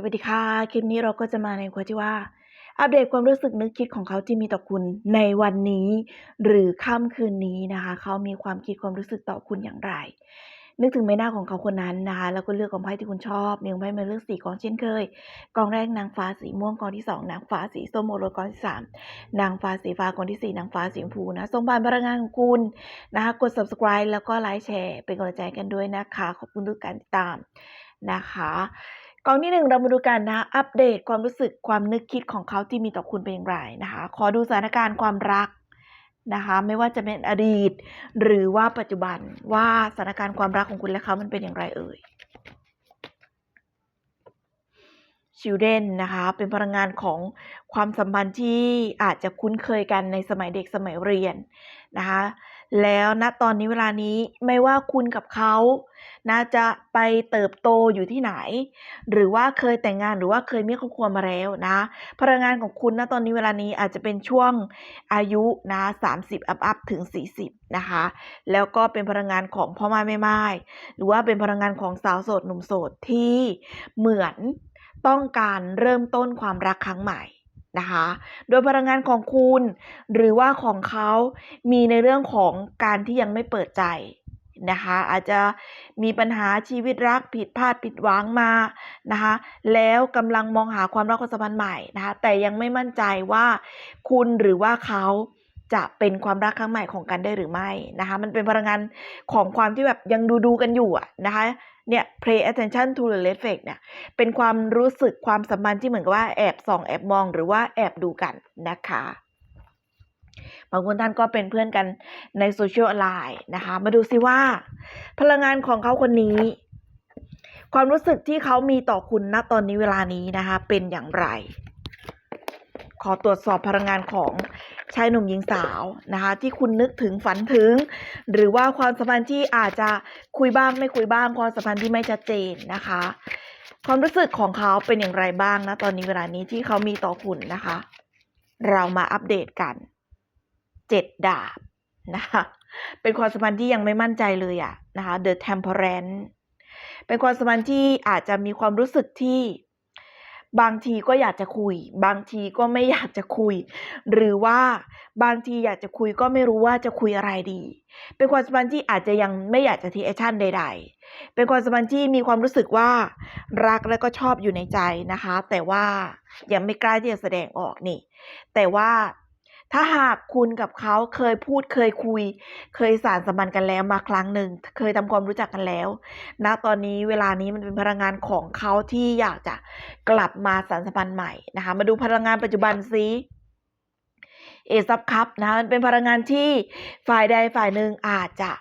สวัสดีค่ะ คลิปนี้เราก็จะมาในหัวที่ว่า อัปเดตความรู้สึกนึกคิดของเขาที่มีต่อคุณในวันนี้ หรือค่ำคืนนี้นะคะ เขามีความคิดความรู้สึกต่อคุณอย่างไร นึกถึงใบหน้าของเขาคนนั้นนะคะ แล้วก็เลือกกองไพ่ที่คุณชอบมีกองไพ่มาเลือกสีกองเช่นเคยกองแรกนางฟ้าสีม่วงกองที่สองนางฟ้าสีส้มโอรสกองที่สามนางฟ้าสีฟ้ากองที่สี่นางฟ้าสีชมพูนะส่งผ่านพลังงานของคุณนะคะกด subscribe แล้วก็ไลค์แชร์เป็นกำลังใจกันด้วยนะคะขอบคุณทุกการติดตามนะคะ กองที่หนึ่งเรามาดูกันนะอัปเดตความรู้สึกความนึกคิดของเขาที่มีต่อคุณเป็นอย่างไรนะคะ ขอดูสถานการณ์ความรักนะคะ ไม่ว่าจะเป็นอดีต หรือว่าปัจจุบันว่าสถานการณ์ความรักของคุณและเขามันเป็นอย่างไรเอ่ยชิลเดนนะคะ เป็นพลังงานของความสัมพันธ์ที่อาจจะคุ้นเคยกันในสมัยเด็กสมัยเรียนนะคะ แล้วณตอนนี้เวลานี้ไม่ว่าคุณกับเขานะจะไปเติบโตอยู่ที่ไหน หรือว่าเคยแต่งงานหรือว่าเคยมีครอบครัวมาแล้วนะ พลังงานของคุณณตอนนี้เวลานี้อาจจะเป็นช่วงอายุนะ30 อัพอัพถึง 40 นะคะ แล้วก็เป็นพลังงานของพ่อแม่แม่ไม้หรือว่าเป็นพลังงานของสาวโสดหนุ่มโสดที่เหมือนต้องการเริ่มต้นความรักครั้งใหม่ นะคะ โดยพลังงานของคุณ หรือว่าของเขามีในเรื่องของการที่ยังไม่เปิดใจนะคะ อาจจะมีปัญหาชีวิตรักผิดพลาดผิดหวังมานะคะ แล้วกำลังมองหาความรักความสัมพันธ์ใหม่นะคะ แต่ยังไม่มั่นใจว่าคุณหรือว่าเขาจะเป็นความรักครั้งใหม่ของกันได้หรือไม่นะคะ มันเป็นพลังงานของความที่แบบยังดูดูกันอยู่อะนะคะ เนี่ย pay attention to the red flag เนี่ย เป็นความรู้สึกความสัมพันธ์ที่เหมือนกับว่าแอบส่องแอบมองหรือว่าแอบดูกันนะคะบางคนท่านก็เป็นเพื่อนกันในโซเชียลไลน์นะคะ มาดูซิว่า พลังงานของเขาคนนี้ ความรู้สึกที่เขามีต่อคุณณตอนนี้เวลานี้นะคะ เป็นอย่างไร ขอตรวจสอบพลังงานของ ชายหนุ่มหญิงสาวนะคะที่คุณนึกถึงฝันถึง หรือว่าความสัมพันธ์ที่อาจจะคุยบ้างไม่คุยบ้าง ความสัมพันธ์ที่ไม่ชัดเจนนะคะ ความรู้สึกของเขาเป็นอย่างไรบ้างนะตอนนี้เวลานี้ที่เขามีต่อคุณนะคะ เรามาอัปเดตกันเจ็ดดาบนะคะเป็นความสัมพันธ์ที่ยังไม่มั่นใจเลยอะนะคะ The Temperance เป็นความสัมพันธ์ที่อาจจะมีความรู้สึกที่ บางทีก็อยากจะคุย บางทีก็ไม่อยากจะคุย หรือว่าบางทีอยากจะคุยก็ไม่รู้ว่าจะคุยอะไรดี เป็นความสัมพันธ์ที่อาจจะยังไม่อยากจะทีแอคชั่นใด ๆ เป็นความสัมพันธ์ที่มีความรู้สึกว่ารักและก็ชอบอยู่ในใจนะคะ แต่ว่ายังไม่กล้าที่จะแสดงออกนี่ แต่ว่า ถ้าหากคุณกับเขาเคยพูดเคยคุย เคยสารสัมพันธ์กันแล้วมาครั้งหนึ่ง เคยทำความรู้จักกันแล้วณตอนนี้เวลานี้มันเป็นพลังงานของเขาที่อยากจะกลับมาสารสัมพันธ์ใหม่นะคะ มาดูพลังงานปัจจุบันซิเอซับคัพนะคะมันเป็นพลังงานที่ฝ่ายใดฝ่ายหนึ่งอาจจะ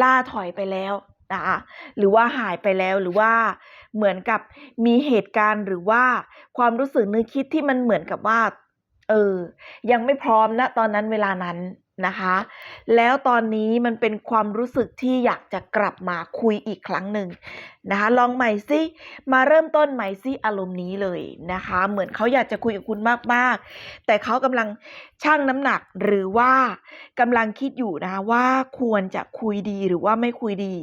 ล่าถอยไปแล้วนะคะหรือว่าหายไปแล้วหรือว่าเหมือนกับมีเหตุการณ์หรือว่าความรู้สึกนึกคิดที่มันเหมือนกับว่า เออ ยังไม่พร้อมณตอนนั้นเวลานั้นนะคะ แล้วตอนนี้มันเป็นความรู้สึกที่อยากจะกลับมาคุยอีกครั้งหนึ่งนะคะ ลองใหม่ซิมาเริ่มต้นใหม่ซิอารมณ์นี้เลยนะคะ เหมือนเขาอยากจะคุยกับคุณมากๆ แต่เขากำลังชั่งน้ำหนักหรือว่ากำลังคิดอยู่นะคะว่าควรจะคุยดีหรือว่าไม่คุยดี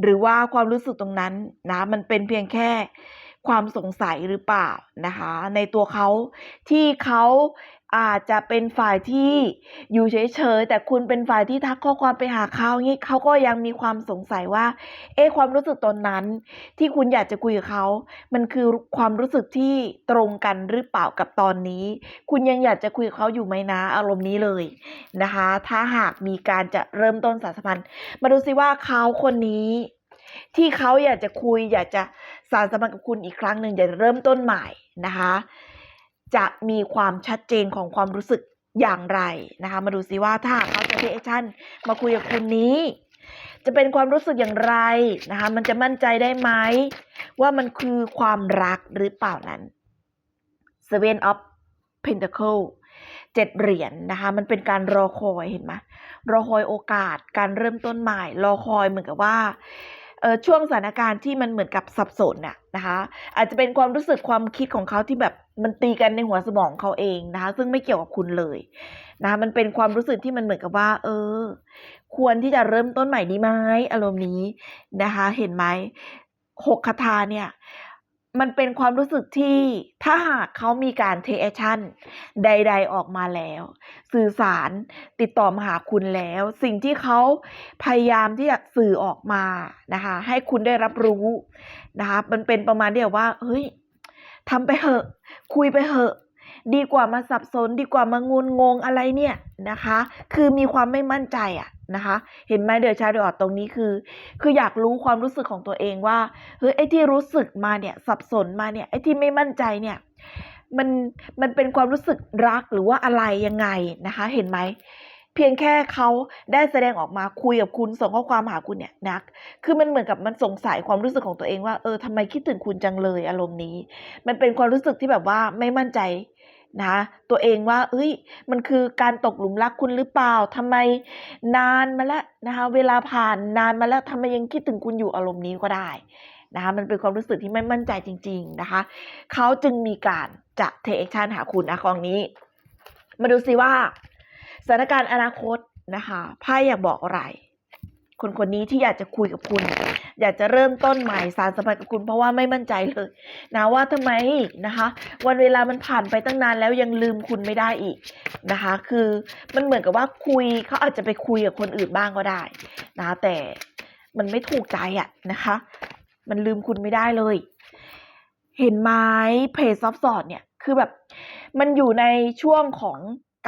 หรือว่าความรู้สึกตรงนั้นนะมันเป็นเพียงแค่ ความสงสัยหรือเปล่านะคะ ในตัวเขาที่เขาอาจจะเป็นฝ่ายที่อยู่เฉยๆแต่คุณเป็นฝ่ายที่ทักข้อความไปหาเขางี้เขาก็ยังมีความสงสัยว่า เอ๊ความรู้สึกตอนนั้น ที่คุณอยากจะคุยกับเขา มันคือความรู้สึกที่ตรงกันหรือเปล่ากับตอนนี้ คุณยังอยากจะคุยกับเขาอยู่ไหมนะ อารมณ์นี้เลยนะคะ ถ้าหากมีการจะเริ่มต้นสารสัมพันธ์ มาดูซิว่าเขาคนนี้ ที่เขาอยากจะคุย อยากจะสารสัมพันธ์กับคุณอีกครั้งหนึ่งอยากจะเริ่มต้นใหม่นะคะ จะมีความชัดเจนของความรู้สึกอย่างไรนะคะ มาดูซิว่าถ้าเขาจะเทคแอคชั่นมาคุยกับคุณนี้ จะเป็นความรู้สึกอย่างไรนะคะ มันจะมั่นใจได้ไหมว่ามันคือความรักหรือเปล่านั้น Seven of Pentacle เจ็ดเหรียญนะคะ มันเป็นการรอคอยเห็นไหมรอคอยโอกาสการเริ่มต้นใหม่ รอคอยเหมือนกับว่า ช่วงสถานการณ์ที่มันเหมือนกับสับสนน่ะนะคะ อาจจะเป็นความรู้สึกความคิดของเขาที่แบบมันตีกันในหัวสมองเขาเองนะคะ ซึ่งไม่เกี่ยวกับคุณเลยนะะมันเป็นความรู้สึกที่มันเหมือนกับว่า เออ ควรที่จะเริ่มต้นใหม่ดีไหมอารมณ์นี้นะคะ เห็นไหมหกคาถาเนี่ย มันเป็นความรู้สึกที่ถ้าหากเขามีการ take action ใด ๆออกมาแล้ว สื่อสารติดต่อมาหาคุณแล้ว สิ่งที่เขาพยายามที่จะสื่อออกมานะคะให้คุณได้รับรู้นะคะมันเป็นประมาณที่แบบว่าเฮ้ยทำไปเหอะ คุยไปเหอะดีกว่ามาสับสน ดีกว่ามางุนงงอะไรเนี่ยนะคะ คือมีความไม่มั่นใจอะ นะคะ เห็นไหมเดอะชาร์ดออดตรงนี้คือ คืออยากรู้ความรู้สึกของตัวเองว่าเฮ้ยไอ้ที่รู้สึกมาเนี่ยสับสนมาเนี่ยไอ้ที่ไม่มั่นใจเนี่ยมันมันเป็นความรู้สึกรักหรือว่าอะไรยังไงนะคะ เห็นไหมเพียงแค่เขาได้แสดงออกมาคุยกับคุณส่งข้อความหาคุณเนี่ยนะคือมันเหมือนกับมันสงสัยความรู้สึกของตัวเองว่าเออทำไมคิดถึงคุณจังเลยอารมณ์นี้ มันเป็นความรู้สึกที่แบบว่าไม่มั่นใจ นะคะตัวเองว่าเฮ้ยมันคือการตกหลุมรักคุณหรือเปล่าทำไมนานมาแล้วนะคะเวลาผ่านนานมาแล้วทำไมยังคิดถึงคุณอยู่อารมณ์นี้ก็ได้นะคะมันเป็นความรู้สึกที่ไม่มั่นใจจริง ๆนะคะเขาจึงมีการจะเทคชั่นหาคุณนะกองนี้ มาดูสิว่าสถานการณ์อนาคตนะคะไพ่อยากบอกอะไร คนคนนี้ที่อยากจะคุยกับคุณ อยากจะเริ่มต้นใหม่สารสัมพันธ์กับคุณเพราะว่าไม่มั่นใจเลยนะว่าทำไมนะคะ วันเวลามันผ่านไปตั้งนานแล้วยังลืมคุณไม่ได้อีกนะคะ คือมันเหมือนกับว่าคุยเขาอาจจะไปคุยกับคนอื่นบ้างก็ได้นะแต่มันไม่ถูกใจอะนะคะ มันลืมคุณไม่ได้เลย เห็นไหมเพจซอฟสอดเนี่ยคือแบบมันอยู่ในช่วงของ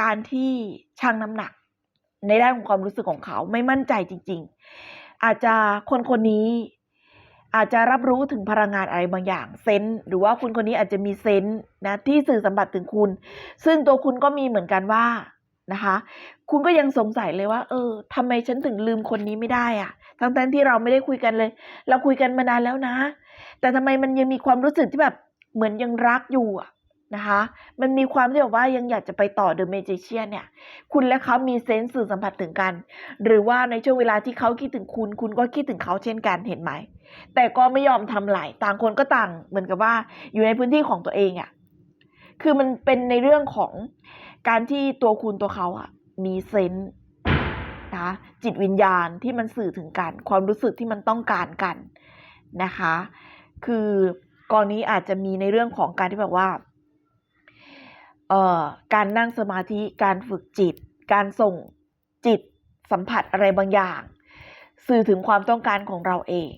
การที่ชั่งน้ำหนัก ในด้านของความรู้สึกของเขาไม่มั่นใจจริง ๆ อาจจะคนคนนี้ อาจจะรับรู้ถึงพลังงานอะไรบางอย่างเซนหรือว่าคุณคนนี้อาจจะมีเซนนะที่สื่อสัมผัสถึงคุณ ซึ่งตัวคุณก็มีเหมือนกันว่านะคะ คุณก็ยังสงสัยเลยว่า เออทำไมฉันถึงลืมคนนี้ไม่ได้อะทั้งทั้งๆที่เราไม่ได้คุยกันเลย เราคุยกันมานานแล้วนะ แต่ทำไมมันยังมีความรู้สึกที่แบบเหมือนยังรักอยู่อะ นะคะ มันมีความที่แบบว่ายังอยากจะไปต่อเดอะเมจิเชียนเนี่ย คุณและเขามีเซนส์สื่อสัมผัสถึงกัน หรือว่าในช่วงเวลาที่เขาคิดถึงคุณ คุณก็คิดถึงเขาเช่นกันเห็นไหม แต่ก็ไม่ยอมทำไหลต่างคนก็ต่าง เหมือนกับว่าอยู่ในพื้นที่ของตัวเองอะ่ะ คือมันเป็นในเรื่องของการที่ตัวคุณตัวเขาอะ่ะ มีเซนส์นะจิตวิญญาณที่มันสื่อถึงกัน ความรู้สึกที่มันต้องการกันนะคะ คือกรณีอาจจะมีในเรื่องของการที่แบบว่า การนั่งสมาธิ การฝึกจิต การส่งจิตสัมผัสอะไรบางอย่าง สื่อถึงความต้องการของเราเอง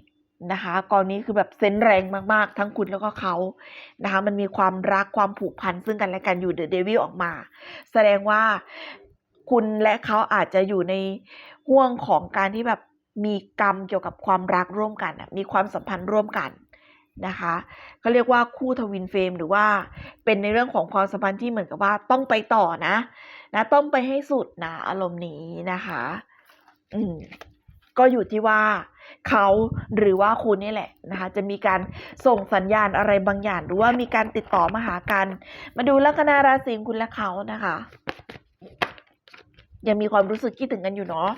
นะคะกรณีคือแบบเซนแรงมากๆ ทั้งคุณแล้วก็เขานะคะมันมีความรักความผูกพันซึ่งกันและกันอยู่เดอะเดวิลออกมา แสดงว่าคุณและเขาอาจจะอยู่ในห่วงของการที่แบบมีกรรมเกี่ยวกับความรักร่วมกัน มีความสัมพันธ์ร่วมกัน นะคะเขาเรียกว่าคู่ทวินเฟรมหรือว่าเป็นในเรื่องของความสัมพันธ์ที่เหมือนกับว่าต้องไปต่อนะนะต้องไปให้สุดนะอารมณ์นี้นะคะ อืมก็อยู่ที่ว่าเขาหรือว่าคุณนี่แหละนะคะจะมีการส่งสัญญาณอะไรบางอย่าง หรือว่ามีการติดต่อมาหากัน มาดูลัคนาราศีคุณและเขานะคะ ยังมีความรู้สึกคิดถึงกันอยู่เนาะ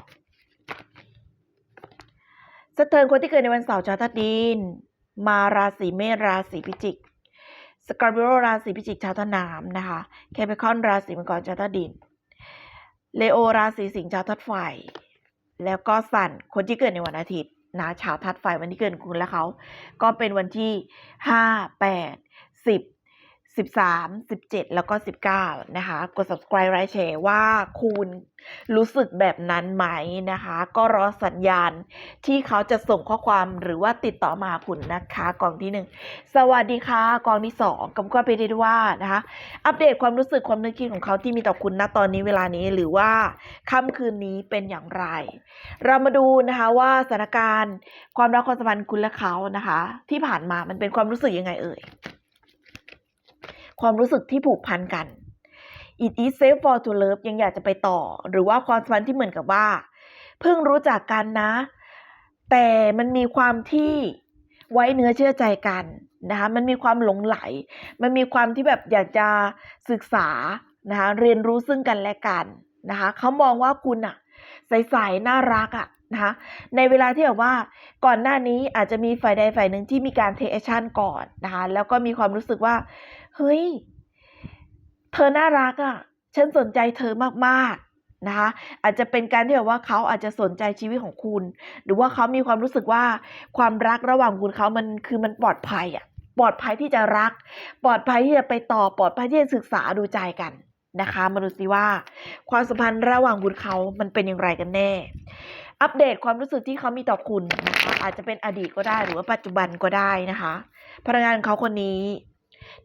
สเทิร์นคนที่เกิดในวันเสาร์ชาวธาตุดิน มาราศีเมษราศีพิจิกสกอร์ปิโอราศีพิจิกชาวธาตุน้ำนะคะแคปิคอนราศีมังกรชาวธาตุดินเลโอราศีสิงห์ชาวธาตุไฟ แล้วก็สันคนที่เกิดในวันอาทิตย์นะชาวธาตุไฟวันที่เกิดคุณและเขา ก็เป็นวันที่ห้าแปดสิบ สิบสามสิบเจ็ดแล้วก็สิบเก้านะคะ กด subscribe ไลค์แชร์ว่าคุณรู้สึกแบบนั้นไหมนะคะ ก็รอสัญญาณที่เขาจะส่งข้อความหรือว่าติดต่อมาคุณนะคะกองที่หนึ่งสวัสดีค่ะกองที่สองกำก็ไปได้ว่านะคะ อัปเดตความรู้สึกความนึกคิดของเขาที่มีต่อคุณณตอนนี้เวลานี้หรือว่าค่ำคืนนี้เป็นอย่างไร เรามาดูนะคะว่าสถานการณ์ความรักความสัมพันธ์คุณและเขานะคะ ที่ผ่านมามันเป็นความรู้สึกยังไงเอ่ย ความรู้สึกที่ผูกพันกัน it is safe for to love ยังอยากจะไปต่อ หรือว่าความสัมพันธ์ที่เหมือนกับว่า เพิ่งรู้จักกันนะ แต่มันมีความที่ไว้เนื้อเชื่อใจกันนะคะมันมีความหลงไหล มันมีความที่แบบอยากจะศึกษานะคะเรียนรู้ซึ่งกันและกันนะคะเขามองว่าคุณอะใสๆน่ารักอะนะคะในเวลาที่แบบว่าก่อนหน้านี้อาจจะมีฝ่ายใดฝ่ายหนึ่งที่มีการเทคแอคชั่นก่อนนะคะแล้วก็มีความรู้สึกว่า เฮ้ย เธอน่ารักอะ่ะ ฉันสนใจเธอมากๆนะคะ อาจจะเป็นการที่แบบว่าเขาอาจจะสนใจชีวิตของคุณ หรือว่าเขามีความรู้สึกว่าความรักระหว่างคุณเขามันคือมันปลอดภัยอะ่ะ ปลอดภัยที่จะรัก ปลอดภัยที่จะไปต่อ ปลอดภัยที่จะศึกษาดูใจกันนะคะมาดูสิว่า ความสัมพันธ์ระหว่างคุณเขามันเป็นอย่างไรกันแน่ อัปเดตความรู้สึกที่เขามีต่อคุณนะคะอาจจะเป็นอดีตก็ได้หรือว่าปัจจุบันก็ได้นะคะพลังงานเขาคนนี้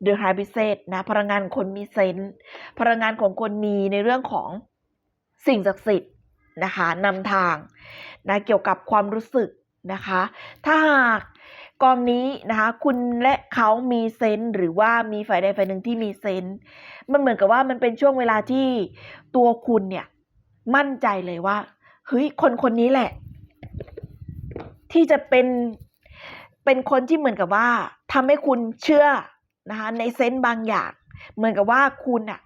เดอะไฮบิเซตนะพลังงานคนมีเซนส์พลังงานของคนมีในเรื่องของสิ่งศักดิ์สิทธิ์นะคะนำทางนะเกี่ยวกับความรู้สึกนะคะ ถ้าหากกองนี้นะคะคุณและเขามีเซนส์หรือว่ามีฝ่ายใดฝ่ายหนึ่งที่มีเซนส์มันเหมือนกับว่ามันเป็นช่วงเวลาที่ตัวคุณเนี่ยมั่นใจเลยว่าเฮ้ยคนคนนี้แหละ ที่จะเป็นเป็นคนที่เหมือนกับว่าทำให้คุณเชื่อ นะคะในเซนส์บางอย่าง เหมือนกับว่าคุณอะ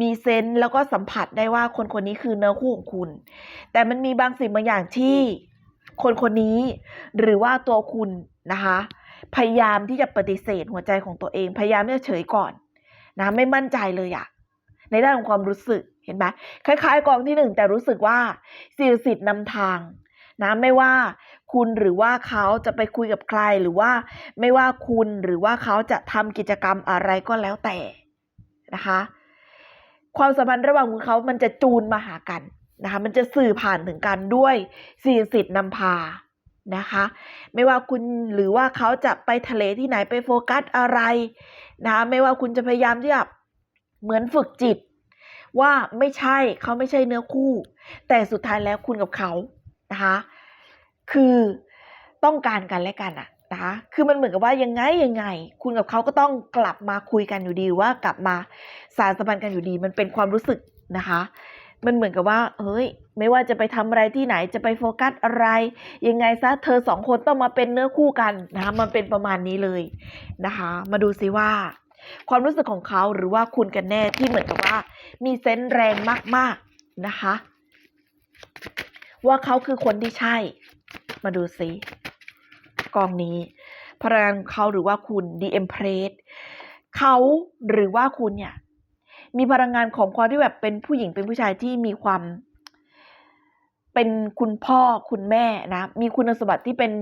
มีเซนส์แล้วก็สัมผัสได้ว่าคนคนนี้คือเนื้อคู่ของคุณ แต่มันมีบางสิ่งบางอย่างที่คนคนนี้ หรือว่าตัวคุณนะคะ พยายามที่จะปฏิเสธหัวใจของตัวเอง พยายามที่จะเฉยก่อนนะไม่มั่นใจเลยอะในด้านของความรู้สึกเห็นไหมคล้าย ๆ กองที่หนึ่งแต่รู้สึกว่าสิ่งสิทธิ์นำทางนะไม่ว่า คุณหรือว่าเขาจะไปคุยกับใครหรือว่า ไม่ว่าคุณหรือว่าเขาจะทำกิจกรรมอะไรก็แล้วแต่นะคะ ความสัมพันธ์ระหว่างคุณเขามันจะจูนมาหากันนะคะ มันจะสื่อผ่านถึงกันด้วยสิ่งสิทธิ์นำพานะคะ ไม่ว่าคุณหรือว่าเขาจะไปทะเลที่ไหนไปโฟกัสอะไรนะคะไม่ว่าคุณจะพยายามที่จะเหมือนฝึกจิต ว่าไม่ใช่เขาไม่ใช่เนื้อคู่ แต่สุดท้ายแล้วคุณกับเขานะคะ คือต้องการกันและกันอะนะคะคือมันเหมือนกับว่ายังไงยังไง คุณกับเขาก็ต้องกลับมาคุยกันอยู่ดีว่ากลับมาสารสัมพันธ์กันอยู่ดี มันเป็นความรู้สึกนะคะ มันเหมือนกับว่าเฮ้ย ไม่ว่าจะไปทำอะไรที่ไหนจะไปโฟกัสอะไร ยังไงซะเธอสองคนต้องมาเป็นเนื้อคู่กันนะคะมันเป็นประมาณนี้เลยนะคะ มาดูซิว่า ความรู้สึกของเขาหรือว่าคุณกันแน่ที่เหมือนกับว่า มีเซนส์แรงมากๆนะคะ ว่าเขาคือคนที่ใช่ มาดูซิกองนี้พลังงานเขาหรือว่าคุณ The Empress เขาหรือว่าคุณเนี่ย มีพลังงานของความที่แบบเป็นผู้หญิงเป็นผู้ชายที่มีความ เป็นคุณพ่อคุณแม่นะ มีคุณสมบัติที่เป็น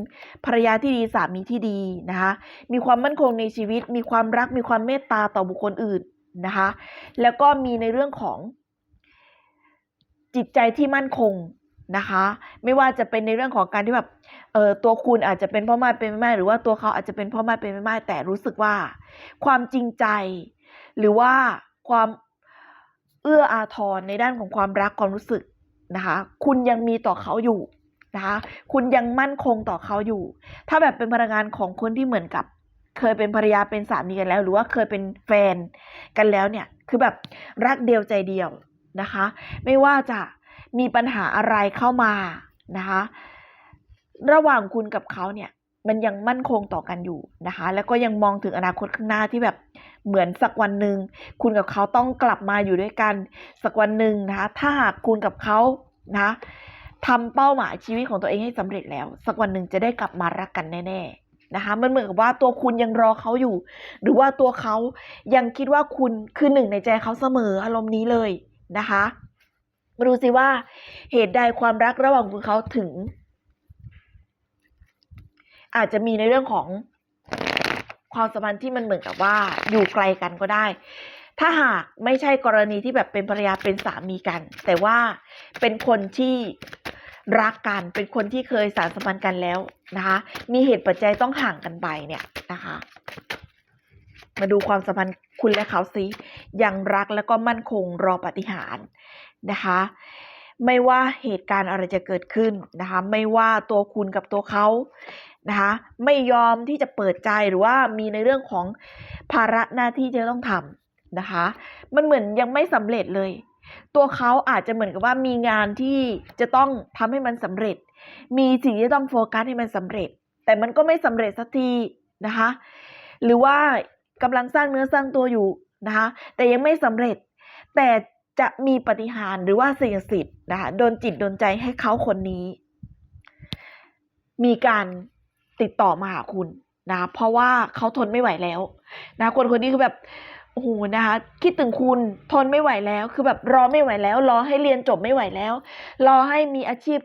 ภรรยาที่ดีสามีที่ดีนะคะ มีความมั่นคงในชีวิต มีความรักมีความเมตตาต่อบุคคลอื่นนะคะ แล้วก็มีในเรื่องของจิตใจที่มั่นคง นะคะ ไม่ว่าจะเป็นในเรื่องของการที่แบบเออตัวคุณอาจจะเป็นพ่อแม่เป็นแม่หรือว่าตัวเขาอาจจะเป็นพ่อแม่เป็นแม่แต่รู้สึกว่า ความจริงใจ หรือว่าความเอื้ออาทรในด้านของความรักความรู้สึกนะคะ คุณยังมีต่อเขาอยู่นะคะคุณยังมั่นคงต่อเขาอยู่ ถ้าแบบเป็นพลังงานของคนที่เหมือนกับ เคยเป็นภรรยาเป็นสามีกันแล้ว หรือว่าเคยเป็นแฟนกันแล้วเนี่ย คือแบบรักเดียวใจเดียวนะคะ ไม่ว่าจะ มีปัญหาอะไรเข้ามานะคะระหว่างคุณกับเขาเนี่ยมันยังมั่นคงต่อกันอยู่นะคะ แล้วก็ยังมองถึงอนาคตข้างหน้าที่แบบเหมือนสักวันหนึ่งคุณกับเขาต้องกลับมาอยู่ด้วยกันสักวันหนึ่งนะคะถ้าหากคุณกับเขานะทำเป้าหมายชีวิตของตัวเองให้สำเร็จแล้ว สักวันหนึ่งจะได้กลับมารักกันแน่ๆนะคะมันเหมือนกับว่าตัวคุณยังรอเขาอยู่ หรือว่าตัวเขายังคิดว่าคุณคือหนึ่งในใจเขาเสมออารมณ์นี้เลยนะคะ มาดูสิว่าเหตุใดความรักระหว่างคุณเขาถึง อาจจะมีในเรื่องของความสัมพันธ์ที่มันเหมือนกับว่าอยู่ไกลกันก็ได้ ถ้าหากไม่ใช่กรณีที่แบบเป็นภรรยาเป็นสามีกัน แต่ว่าเป็นคนที่รักกัน เป็นคนที่เคยสารสัมพันธ์กันแล้วนะคะ มีเหตุปัจจัยต้องห่างกันไปเนี่ยนะคะ มาดูความสัมพันธ์ คุณและเขาสิยังรักแล้วก็มั่นคงรอปฏิหารนะคะ ไม่ว่าเหตุการณ์อะไรจะเกิดขึ้นนะคะ ไม่ว่าตัวคุณกับตัวเขานะคะไม่ยอมที่จะเปิดใจหรือว่ามีในเรื่องของภาระหน้าที่ที่จะต้องทำนะคะ มันเหมือนยังไม่สำเร็จเลย ตัวเขาอาจจะเหมือนกับว่ามีงานที่จะต้องทำให้มันสำเร็จ มีสิ่งที่ต้องโฟกัสให้มันสำเร็จ แต่มันก็ไม่สำเร็จสักทีนะคะ หรือว่า กำลังสร้างเนื้อสร้างตัวอยู่นะคะ แต่ยังไม่สำเร็จ แต่จะมีปฏิหารหรือว่าสิ่งศักดิ์สิทธิ์นะคะโดนจิตโดนใจให้เขาคนนี้ มีการติดต่อมาหาคุณนะเพราะว่าเขาทนไม่ไหวแล้วนะคนคนนี้คือแบบโอ้โหนะคะคิดถึงคุณทนไม่ไหวแล้ว คือแบบรอไม่ไหวแล้ว รอให้เรียนจบไม่ไหวแล้ว รอให้มีอาชีพ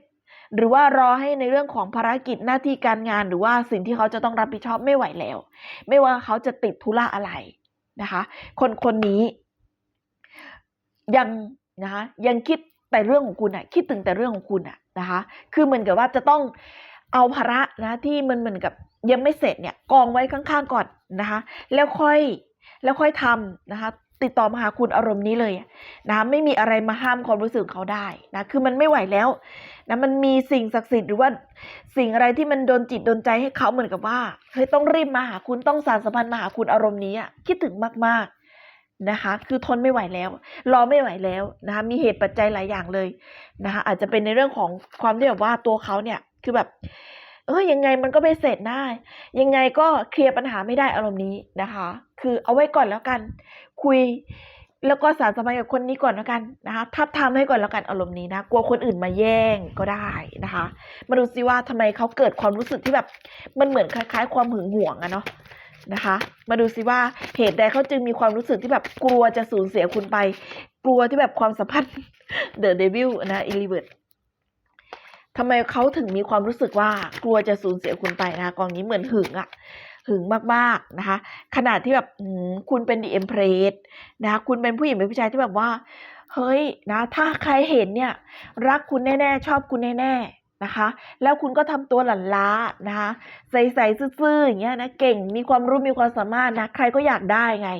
หรือว่ารอให้ในเรื่องของภารกิจหน้าที่การงาน หรือว่าสิ่งที่เขาจะต้องรับผิดชอบไม่ไหวแล้ว ไม่ว่าเขาจะติดธุระอะไรนะคะ คนคนนี้ยังนะคะยังคิดแต่เรื่องของคุณอะคิดถึงแต่เรื่องของคุณอะนะคะ คือเหมือนกับว่าจะต้องเอาภาระนะที่มันเหมือนกับยังไม่เสร็จเนี่ยกองไว้ข้างๆก่อนนะคะ แล้วค่อยแล้วค่อยทำนะคะ ติดต่อมาหาคุณอารมณ์นี้เลยนะคะไม่มีอะไรมาห้ามความรู้สึกเขาได้นะคือมันไม่ไหวแล้วนะมันมีสิ่งศักดิ์สิทธิ์หรือว่าสิ่งอะไรที่มันโดนจิตโดนใจให้เขาเหมือนกับว่าเฮ้ยต้องรีบมาหาคุณต้องสารสัมพันธ์มาหาคุณอารมณ์นี้คิดถึงมากๆนะคะ คือทนไม่ไหวแล้ว รอไม่ไหวแล้วนะคะมีเหตุปัจจัยหลายอย่างเลยนะคะอาจจะเป็นในเรื่องของความที่แบบว่าตัวเขาเนี่ยคือแบบเออยังไงมันก็ไม่เสร็จได้ ยังไงก็เคลียร์ปัญหาไม่ได้อารมณ์นี้นะคะ คือเอาไว้ก่อนแล้วกัน คุย แล้วก็สารสัมพันธ์กับคนนี้ก่อนแล้วกันนะคะทับทามให้ก่อนแล้วกันอารมณ์นี้นะกลัวคนอื่นมาแย่งก็ได้นะคะ มาดูซิว่าทำไมเขาเกิดความรู้สึกที่แบบมันเหมือนคล้าย ๆ ความหึงหวงอะเนาะนะคะ มาดูซิว่าเหตุใดเขาจึงมีความรู้สึกที่แบบกลัวจะสูญเสียคุณไป กลัวที่แบบความสัมพันธ์เดอะเดวิลนะอิลิเบิร์ตทำไมเขาถึงมีความรู้สึกว่ากลัวจะสูญเสียคุณไปนะกองนี้เหมือนหึงอะ หึงมากๆนะคะ ขนาดที่แบบคุณเป็นดีเอ็มเพรสนะคะคุณเป็นผู้หญิงเป็นผู้ชายที่แบบว่า เฮ้ยนะ ถ้าใครเห็นเนี่ย รักคุณแน่ ๆ ชอบคุณแน่ ๆ นะคะ แล้วคุณก็ทำตัวหลั่นล้านะคะ ใสๆซื่อๆอย่างเงี้ยนะเก่งมีความรู้มีความสามารถนะใครก็อยากได้ไง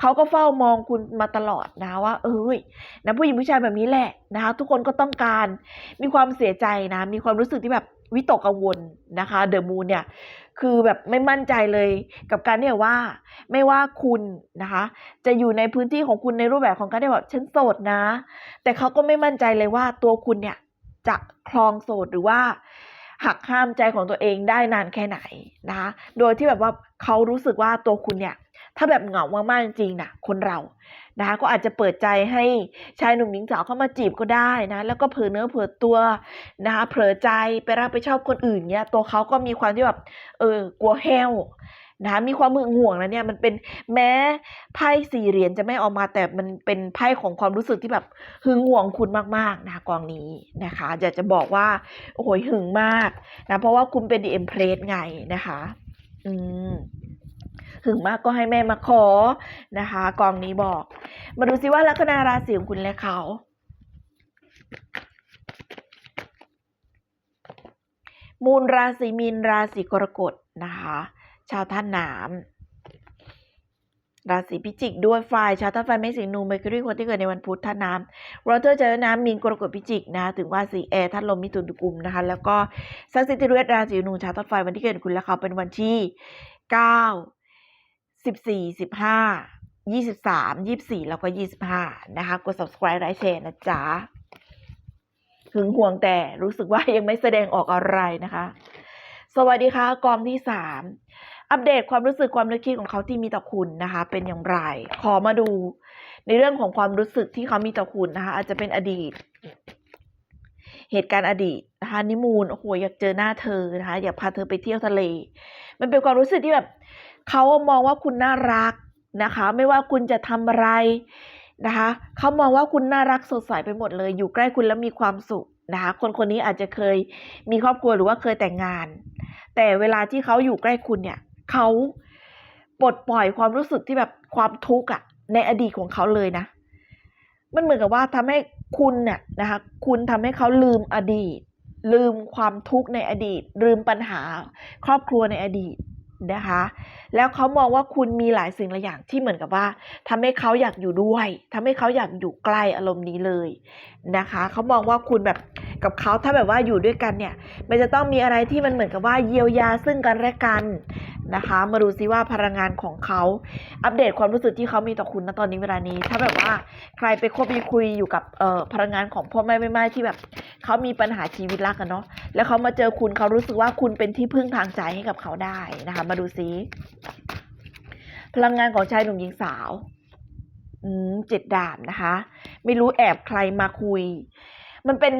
เขาก็เฝ้ามองคุณมาตลอดนะว่า เอ้ยนะผู้หญิงผู้ชายแบบนี้แหละนะคะ ทุกคนก็ต้องการมีความเสียใจนะ มีความรู้สึกที่แบบวิตกกังวลนะคะเดอะมูนเนี่ยคือแบบไม่มั่นใจเลยกับการที่แบบว่าไม่ว่าคุณนะคะ จะอยู่ในพื้นที่ของคุณในรูปแบบของการที่แบบฉันโสดนะ แต่เขาก็ไม่มั่นใจเลยว่าตัวคุณเนี่ย จะคลองโสดหรือว่าหักห้ามใจของตัวเองได้นานแค่ไหนนะคะโดยที่แบบว่าเขารู้สึกว่าตัวคุณเนี่ย ถ้าแบบเหงามากๆจริงๆนะคนเรานะคะก็อาจจะเปิดใจให้ชายหนุ่มหญิงสาวเข้ามาจีบก็ได้นะ แล้วก็เผลอเนื้อเผลอตัวนะคะเผลอใจไปรักไปชอบคนอื่นเนี่ย ตัวเขาก็มีความที่แบบเออกลัวแห้ว นะคะมีความมึงห่วงนะเนี่ยมันเป็นแม้ไพ่สี่เหรียญจะไม่ออกมาแต่มันเป็นไพ่ของความรู้สึกที่แบบหึงห่วงคุณมากๆนะกองนี้นะคะอยากจะบอกว่าโอ้โหหึงมากนะเพราะว่าคุณเป็นดีเอ็มเพลสไงนะคะ อืมหึงมากก็ให้แม่มาขอนะคะกองนี้บอก มาดูซิว่าลัคนาราศีของคุณและเขามูลราศีมีนราศีกรกฎนะคะ ชาวท่านน้ำราศีพิจิกด้วยไฟชาวท่านไฟเมษสิงนูเมอร์คิวรีคนที่เกิดในวันพุธท่านน้ำวอเตอร์เจอน้ำมีนกรกฎพิจิกนะ ถึงว่าสีแอร์ท่านลมมิถุนตุกุมนะคะ แล้วก็สักสิติเวทราศีนูชาวท่านไฟวันที่เกิดคุณและเขาเป็นวันที่เก้าสิบสี่สิบห้ายี่สิบสามยี่สิบสี่แล้วก็ยี่สิบห้านะคะกด subscribe ไลค์แชร์นะจ๊ะหึงห่วงแต่รู้สึกว่ายังไม่แสดงออกอะไรนะคะ สวัสดีค่ะกองที่สาม อัปเดตความรู้สึกความนึกคิดของเขาที่มีต่อคุณนะคะ เป็นอย่างไร ขอมาดู ในเรื่องของความรู้สึกที่เขามีต่อคุณนะคะ อาจจะเป็นอดีต เหตุการณ์อดีตนะคะนิมูลโอ้โหอยากเจอหน้าเธอนะคะ อยากพาเธอไปเที่ยวทะเล มันเป็นความรู้สึกที่แบบเขามองว่าคุณน่ารักนะคะ ไม่ว่าคุณจะทำอะไรนะคะเขามองว่าคุณน่ารักสดใสไปหมดเลย อยู่ใกล้คุณแล้วมีความสุขนะคะ คนคนนี้อาจจะเคยมีครอบครัวหรือว่าเคยแต่งงาน แต่เวลาที่เขาอยู่ใกล้คุณเนี่ย เขาปลดปล่อยความรู้สึกที่แบบความทุกข์อะในอดีตของเขาเลยนะ มันเหมือนกับว่าทำให้คุณเนี่ยนะคะ คุณทำให้เขาลืมอดีต ลืมความทุกข์ในอดีต ลืมปัญหาครอบครัวในอดีตนะคะ แล้วเขามองว่าคุณมีหลายสิ่งหลายอย่างที่เหมือนกับว่าทำให้เขาอยากอยู่ด้วยทำให้เขาอยากอยู่ใกล้อารมณ์นี้เลยนะคะเขามองว่าคุณแบบกับเขาถ้าแบบว่าอยู่ด้วยกันเนี่ย มันจะต้องมีอะไรที่มันเหมือนกับว่าเยียวยาซึ่งกันและกันนะคะ มาดูซิว่าพลังงานของเขาอัปเดตความรู้สึกที่เขามีต่อคุณณตอนนี้เวลานี้ ถ้าแบบว่าใครไปคบไปคุยอยู่กับเอ่อพลังงานของพ่อแม่ไม่ไม่ที่แบบเขามีปัญหาชีวิตรักกันเนาะแล้วเขามาเจอคุณเขารู้สึกว่าคุณเป็นที่พึ่งทางใจให้กับเขาได้นะคะ มาดูซิพลังงานของชายหนุ่มหญิงสาวอืมเจ็ดดาบนะคะ ไม่รู้แอบใครมาคุย มันเป็น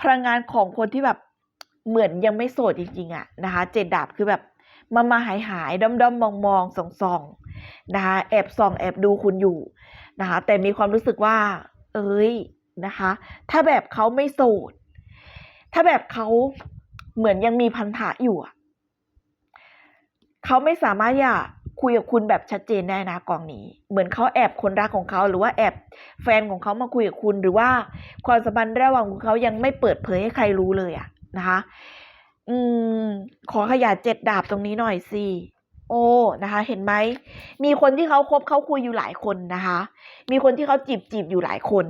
พลังงานของคนที่แบบเหมือนยังไม่โสดจริงๆอะนะคะ เจ็ดดาบคือแบบมามาหายหายด้อมด้อมมองมองส่องส่องนะคะ แอบส่อง แอบดูคุณอยู่นะคะ แต่มีความรู้สึกว่า เอ้ยนะคะ ถ้าแบบเขาไม่โสด ถ้าแบบเขาเหมือนยังมีพันธะอยู่อะ เขาไม่สามารถจะคุยกับคุณแบบชัดเจนได้นะกองนี้ เหมือนเขาแอบคนรักของเขาหรือว่าแอบแฟนของเขามาคุยกับคุณหรือว่าความสัมพันธ์ระหว่างของเขายังไม่เปิดเผยให้ใครรู้เลยอะนะคะ อืม ขอขยายเจ็ดดาบตรงนี้หน่อยสิโอ้นะคะ เห็นไหมมีคนที่เขาคบเขาคุยอยู่หลายคนนะคะ มีคนที่เขาจีบจีบอยู่หลายคน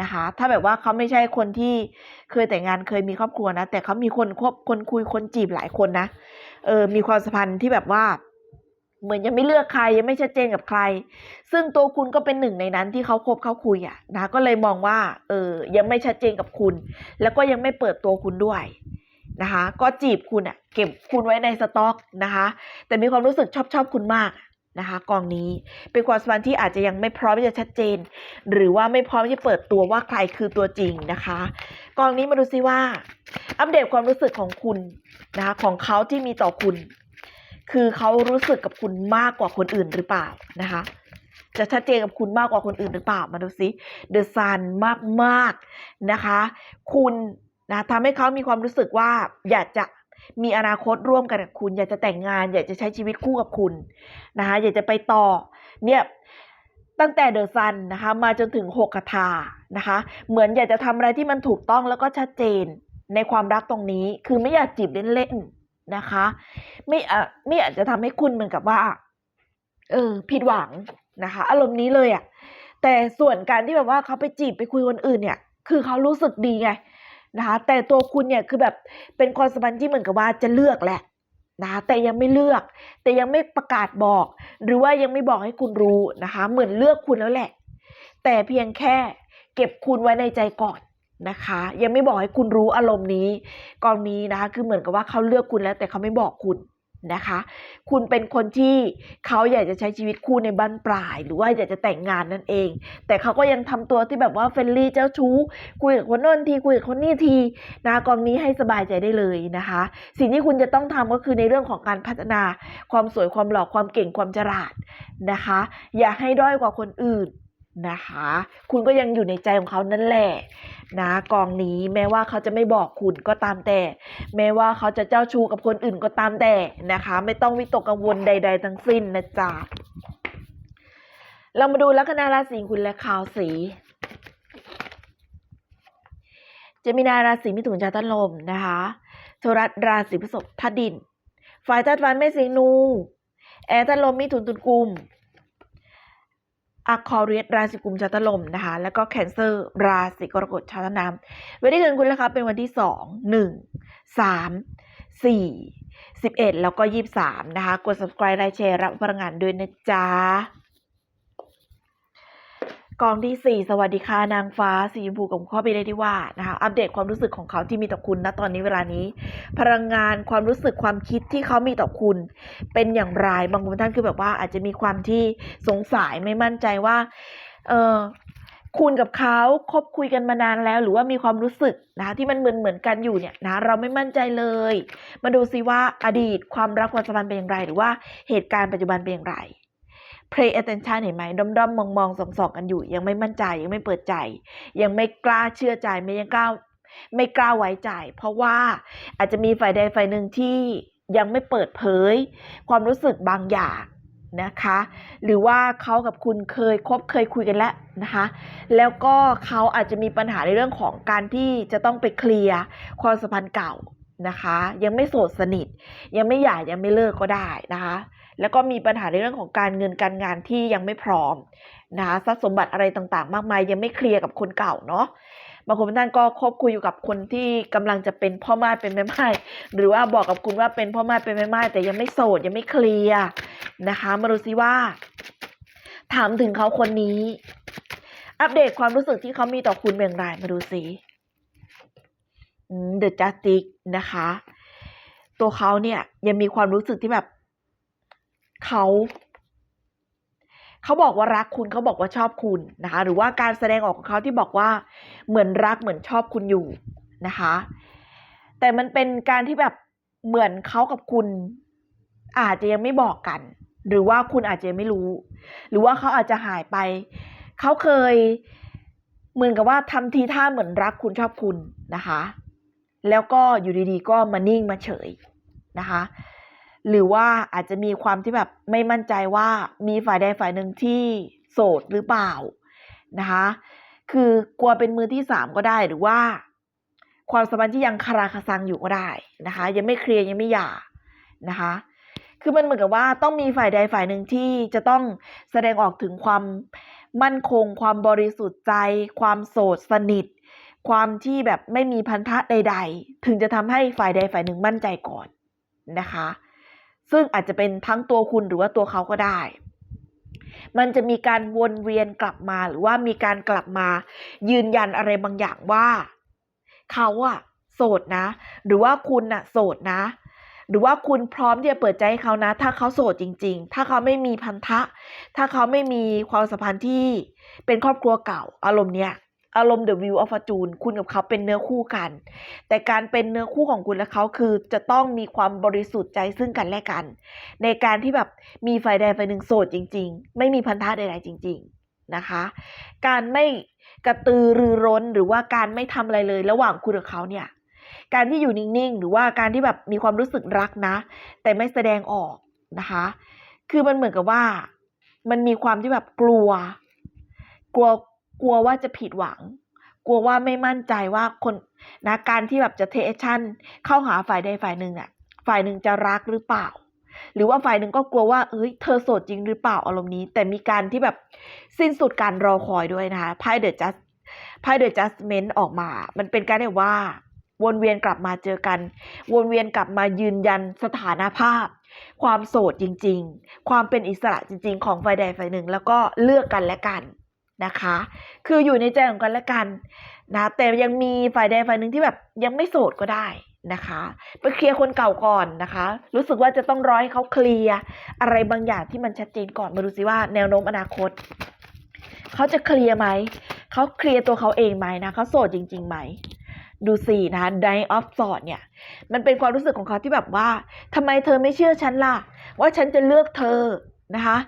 นะคะ ถ้าแบบว่าเขาไม่ใช่คนที่เคยแต่งงานเคยมีครอบครัวนะ แต่เขามีคนคบคนคุยคนจีบหลายคนนะเออมีความสัมพันธ์ที่แบบว่า เหมือนยังไม่เลือกใครยังไม่ชัดเจนกับใคร ซึ่งตัวคุณก็เป็นหนึ่งในนั้นที่เขาคบเขาคุยอะนะก็เลยมองว่าเออยังไม่ชัดเจนกับคุณ แล้วก็ยังไม่เปิดตัวคุณด้วยนะคะ ก็จีบคุณอะเก็บคุณไว้ในสต็อกนะคะ แต่มีความรู้สึกชอบชอบคุณมาก นะคะ กองนี้เป็นความสัมพันธ์ที่อาจจะยังไม่พร้อมที่จะชัดเจน หรือว่าไม่พร้อมที่จะเปิดตัวว่าใครคือตัวจริงนะคะ กองนี้มาดูซิว่า อัปเดตความรู้สึกของคุณนะคะของเขาที่มีต่อคุณ คือเขารู้สึกกับคุณมากกว่าคนอื่นหรือเปล่านะคะจะชัดเจนกับคุณมากกว่าคนอื่นหรือเปล่ามาดูซิเดอะซันมากมากๆนะคะ คุณนะทำให้เขามีความรู้สึกว่าอยากจะ มีอนาคตร่วมกันกับคุณ อยากจะแต่งงาน อยากจะใช้ชีวิตคู่กับคุณนะคะอยากจะไปต่อเนี่ยตั้งแต่เดอะซันนะคะมาจนถึงหกคาถานะคะ เหมือนอยากจะทำอะไรที่มันถูกต้องแล้วก็ชัดเจนในความรักตรงนี้ คือไม่อยากจีบเล่นๆนะคะ ไม่อะไม่อาจจะทำให้คุณเหมือนกับว่า เออ ผิดหวังนะคะ อารมณ์นี้เลยอะ่ะแต่ส่วนการที่แบบว่าเขาไปจีบไปคุยคนอื่นเนี่ย คือเขารู้สึกดีไง นะคะแต่ตัวคุณเนี่ยคือแบบเป็นความสัมพันธ์ที่เหมือนกับว่าจะเลือกแหละนะคะแต่ยังไม่เลือก แต่ยังไม่ประกาศบอก หรือว่ายังไม่บอกให้คุณรู้นะคะ เหมือนเลือกคุณแล้วแหละ แต่เพียงแค่เก็บคุณไว้ในใจก่อนนะคะ ยังไม่บอกให้คุณรู้อารมณ์นี้กองนี้นะคะคือเหมือนกับว่าเขาเลือกคุณแล้ว แต่เขาไม่บอกคุณ นะคะ คุณเป็นคนที่เขาอยากจะใช้ชีวิตคู่ในบ้านปลาย หรือว่าอยากจะแต่งงานนั่นเอง แต่เขาก็ยังทำตัวที่แบบว่าเฟรนลี่เจ้าชู้คุยกับคนน้นทีคุยกับคนนี้ทีนะกองนี้ให้สบายใจได้เลยนะคะ สิ่งที่คุณจะต้องทำก็คือในเรื่องของการพัฒนาความสวยความหล่อความเก่งความฉลาดนะคะ อย่าให้ด้อยกว่าคนอื่น นะคะ คุณก็ยังอยู่ในใจของเขานั่นแหละนะกองนี้แม้ว่าเขาจะไม่บอกคุณก็ตามแต่ แม้ว่าเขาจะเจ้าชู้กับคนอื่นก็ตามแต่นะคะ ไม่ต้องวิตกกังวลใด ๆ ทั้งสิ้นนะจ๊ะเรามาดูลัคนาราศีคุณและข่าวสีเจมินาราศีมิถุนชาตลมนะคะโทรัสราศีพฤษภทัดดินฝ่ายธาตุวันเมษสิงนู แอร์ธาตุลมมิถุนตุลกุม อะคอเรียสราศีกุมชาตลมนะคะ แล้วก็แคนเซอร์ราศีกรกฎชาตน้ำวันที่เกิดคุณนะคะเป็นวันที่สองหนึ่งสามสี่สิบเอ็ดแล้วก็ยี่สามนะคะ กด subscribe ไลค์แชร์รับพลังงานด้วยนะจ๊ะ กองที่สี่สวัสดีค่ะนางฟ้าสีชมพูกับข้อไปได้ที่ว่านะคะอัปเดตความรู้สึกของเขาที่มีต่อคุณณตอนนี้เวลานี้ พลังงานความรู้สึกความคิดที่เขามีต่อคุณ เป็นอย่างไรบางคนท่านคือแบบว่าอาจจะมีความที่สงสัยไม่มั่นใจว่าเออคุณกับเขาคบคุยกันมานานแล้ว หรือว่ามีความรู้สึกนะที่มันเหมือนเหมือนกันอยู่เนี่ยนะเราไม่มั่นใจเลย มาดูซิว่าอดีตความรักความสัมพันธ์เป็นอย่างไร หรือว่าเหตุการณ์ปัจจุบันเป็นอย่างไร pay attention เห็นไหมด้อมด้อมมองมองส่องสองกันอยู่ ยังไม่มั่นใจยังไม่เปิดใจ ยังไม่กล้าเชื่อใจไม่ยังกล้าไม่กล้าไว้ใจ เพราะว่าอาจจะมีฝ่ายใดฝ่ายหนึ่งที่ยังไม่เปิดเผย ความรู้สึกบางอย่างนะคะ หรือว่าเขากับคุณเคยคบเคยคุยกันแล้วนะคะ แล้วก็เขาอาจจะมีปัญหาในเรื่องของการที่จะต้องไปเคลียร์ความสัมพันธ์เก่านะคะ ยังไม่โสดสนิท ยังไม่หย่ายังไม่เลิกก็ได้นะคะ แล้วก็มีปัญหาในเรื่องของการเงินการงานที่ยังไม่พร้อมนะคะทรัพย์สมบัติอะไรต่างๆ มากมาย ยังไม่เคลียร์กับคนเก่าเนาะบางคนท่านก็คบคุยอยู่กับคนที่กำลังจะเป็นพ่อไม้เป็นแม่ไม้หรือว่าบอกกับคุณว่าเป็นพ่อไม้เป็นแม่ไม้แต่ยังไม่โสดยังไม่เคลียร์นะคะมาดูซิว่า ถามถึงเขาคนนี้ อัปเดตความรู้สึกที่เขามีต่อคุณเป็นอย่างไรมาดูสิเดอะจัสติกนะคะ ตัวเขาเนี่ยยังมีความรู้สึกที่แบบ เขาเขาบอกว่ารักคุณเขาบอกว่าชอบคุณนะคะ หรือว่าการแสดงออกของเขาที่บอกว่าเหมือนรักเหมือนชอบคุณอยู่นะคะ แต่มันเป็นการที่แบบเหมือนเขากับคุณอาจจะยังไม่บอกกัน หรือว่าคุณอาจจะไม่รู้ หรือว่าเขาอาจจะหายไปเขาเคยเหมือนกับว่าทำทีท่าเหมือนรักคุณชอบคุณนะคะ แล้วก็อยู่ดีๆ ก็มานิ่งมาเฉยนะคะ หรือว่าอาจจะมีความที่แบบไม่มั่นใจว่ามีฝ่ายใดฝ่ายหนึ่งที่โสดหรือเปล่านะคะ คือกลัวเป็นมือที่สามก็ได้หรือว่า ความสัมพันธ์ที่ยังคาราคาซังอยู่ก็ได้นะคะ ยังไม่เคลียร์ยังไม่หย่านะคะ คือมันเหมือนกับว่าต้องมีฝ่ายใดฝ่ายหนึ่งที่จะต้องแสดงออกถึงความมั่นคง ความบริสุทธิ์ใจ ความโสดสนิท ความที่แบบไม่มีพันธะใด ๆ ถึงจะทำให้ฝ่ายใดฝ่ายหนึ่งมั่นใจก่อนนะคะ ซึ่งอาจจะเป็นทั้งตัวคุณหรือว่าตัวเขาก็ได้ มันจะมีการวนเวียนกลับมาหรือว่ามีการกลับมายืนยันอะไรบางอย่างว่า เขาอะโสดนะ หรือว่าคุณอะโสดนะ หรือว่าคุณพร้อมที่จะเปิดใจให้เขานะ ถ้าเขาโสดจริง ๆ ถ้าเขาไม่มีพันธะ ถ้าเขาไม่มีความสัมพันธ์ที่เป็นครอบครัวเก่าอารมณ์เนี้ย อารมณ์ The View of Fortune คุณกับเขาเป็นเนื้อคู่กัน แต่การเป็นเนื้อคู่ของคุณและเขาคือจะต้องมีความบริสุทธิ์ใจซึ่งกันและกัน ในการที่แบบมีฝ่ายใดฝ่ายหนึ่งโสดจริง ๆ ไม่มีพันธะใดๆจริง ๆนะคะ การไม่กระตือรือร้นหรือว่าการไม่ทำอะไรเลยระหว่างคุณกับเขาเนี่ย การที่อยู่นิ่งๆ หรือว่าการที่แบบมีความรู้สึกรักนะ แต่ไม่แสดงออกนะคะ คือมันเหมือนกับว่า มันมีความที่แบบกลัว กลัว กลัวว่าจะผิดหวัง กลัวว่าไม่มั่นใจว่าคนนะการที่แบบจะเทชั่นเข้าหาฝ่ายใดฝ่ายหนึ่งอะ ฝ่ายหนึ่งจะรักหรือเปล่า หรือว่าฝ่ายหนึ่งก็กลัวว่าเอ้ยเธอโสดจริงหรือเปล่าอารมณ์นี้ แต่มีการที่แบบสิ้นสุดการรอคอยด้วยนะคะไพ่เดอะจัสไพ่เดอะจัสเมนต์ออกมา มันเป็นการที่ว่าวนเวียนกลับมาเจอกัน วนเวียนกลับมายืนยันสถานภาพ ความโสดจริง ๆ ความเป็นอิสระจริง ๆ ของฝ่ายใดฝ่ายหนึ่ง แล้วก็เลือกกันและกัน นะคะ คืออยู่ในใจของกันและกันนะแต่ยังมีฝ่ายใดฝ่ายหนึ่งที่แบบยังไม่โสดก็ได้นะคะไปเคลียร์คนเก่าก่อนนะคะ รู้สึกว่าจะต้องรอให้เขาเคลียร์อะไรบางอย่างที่มันชัดเจนก่อนมาดูซิว่าแนวโน้มอนาคตเขาจะเคลียร์ไหมเขาเคลียร์ตัวเขาเองไหมนะเขาโสดจริงๆไหมดูสินะคะ d i of s w o r d เนี่ย มันเป็นความรู้สึกของเขาที่แบบว่าทำไมเธอไม่เชื่อฉันล่ะ ว่าฉันจะเลือกเธอนะคะ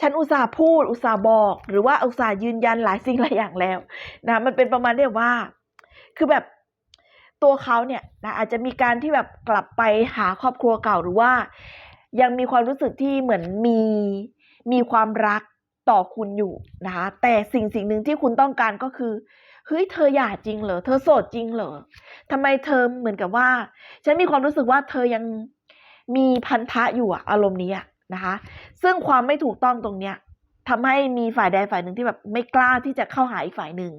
ฉันอุตส่าห์พูดอุตส่าห์บอก หรือว่าอุตส่าห์ยืนยันหลายสิ่งหลายอย่างแล้วนะมันเป็นประมาณที่แบบว่า คือแบบตัวเขาเนี่ยนะอาจจะมีการที่แบบกลับไปหาครอบครัวเก่าหรือว่า ยังมีความรู้สึกที่เหมือนมีมีความรักต่อคุณอยู่นะคะแต่สิ่งสิ่งหนึ่งที่คุณต้องการก็คือเฮ้ยเธอหย่าจริงเหรอเธอโสดจริงเหรอทำไมเธอเหมือนกับว่า ฉันมีความรู้สึกว่าเธอยังมีพันธะอยู่อะอารมณ์นี้อะ นะคะ ซึ่งความไม่ถูกต้องตรงเนี้ยทำให้มีฝ่ายใดฝ่ายหนึ่งที่แบบไม่กล้าที่จะเข้าหาอีกฝ่ายหนึ่ง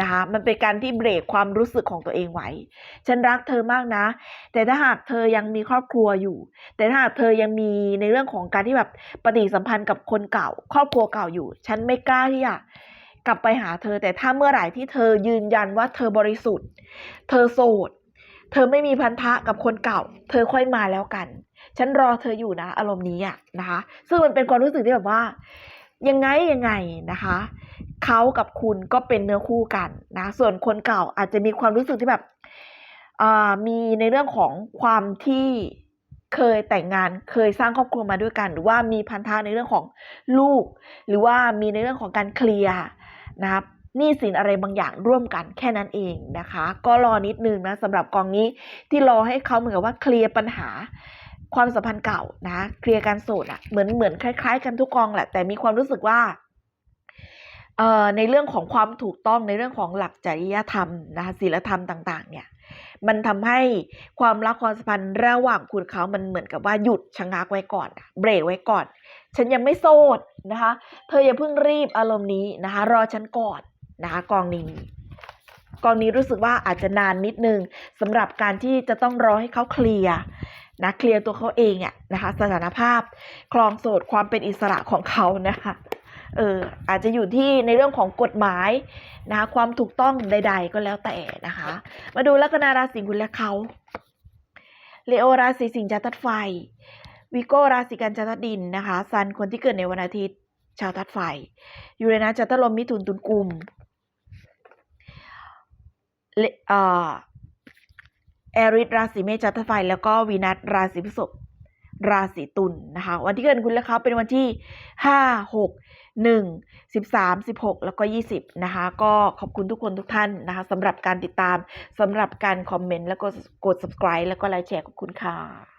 นะคะมันเป็นการที่เบรกความรู้สึกของตัวเองไว้ ฉันรักเธอมากนะ แต่ถ้าหากเธอยังมีครอบครัวอยู่ แต่ถ้าหากเธอยังมีในเรื่องของการที่แบบปฏิสัมพันธ์กับคนเก่า ครอบครัวเก่าอยู่ ฉันไม่กล้าที่จะกลับไปหาเธอ แต่ถ้าเมื่อไหร่ที่เธอยืนยันว่าเธอบริสุทธิ์ เธอโสด เธอไม่มีพันธะกับคนเก่า เธอค่อยมาแล้วกัน ฉันรอเธออยู่นะ อารมณ์นี้อะนะคะ ซึ่งมันเป็นความรู้สึกที่แบบว่า ยังไงยังไงนะคะเขากับคุณก็เป็นเนื้อคู่กันนะ ส่วนคนเก่าอาจจะมีความรู้สึกที่แบบมีในเรื่องของความที่เคยแต่งงานเคยสร้างครอบครัวมาด้วยกัน หรือว่ามีพันธะในเรื่องของลูก หรือว่ามีในเรื่องของการเคลียร์นะครับนี้สินอะไรบางอย่างร่วมกันแค่นั้นเองนะคะ ก็รอนิดนึงนะสำหรับกองนี้ที่รอให้เขาเหมือนกับว่าเคลียร์ปัญหา ความสัมพันธ์เก่านะเคลียร์การโสดอะเหมือนเหมือนคล้ายๆ กันทุกกองแหละ แต่มีความรู้สึกว่าเอ่อในเรื่องของความถูกต้องในเรื่องของหลักจริยธรรมนะคะศีลธรรมต่าง ๆ เนี่ยมันทำให้ความรักความสัมพันธ์ระหว่างคุณเขามันเหมือนกับว่าหยุดชะงักไว้ก่อนเบรกไว้ก่อน ฉันยังไม่โสดนะคะ เธออย่าเพิ่งรีบอารมณ์นี้นะคะ รอฉันก่อนนะคะกองนี้กองนี้รู้สึกว่าอาจจะนานนิดนึงสำหรับการที่จะต้องรอให้เขาเคลียร์ นะเคลียร์ตัวเขาเองอะนะคะ สถานภาพครองโสดความเป็นอิสระของเขานะคะเอออาจจะอยู่ที่ในเรื่องของกฎหมายนะคะความถูกต้องใด ๆ ก็แล้วแต่นะคะ มาดูลัคนาราศีกุลและเขาเลโอราศีสิงห์จัตุไฟวิโก้ราศีกันจัตุดินนะคะซันคนที่เกิดในวันอาทิตย์ ชาวทัดไฟยูเรนัสจัตุลมมิถุนตุลกุมเลเอ่อ แอริสราศีเมษจัตไฟแล้วก็วีนัสราศีพฤษภราศีตุลนะคะวันที่เกิดคุณและเขาเป็นวันที่ 5 6 1 13 16 แล้วก็ 20 นะคะ ก็ขอบคุณทุกคนทุกท่านนะคะสำหรับการติดตามสำหรับการคอมเมนต์แล้วก็กด subscribe แล้วก็ไลค์แชร์ขอบคุณค่ะ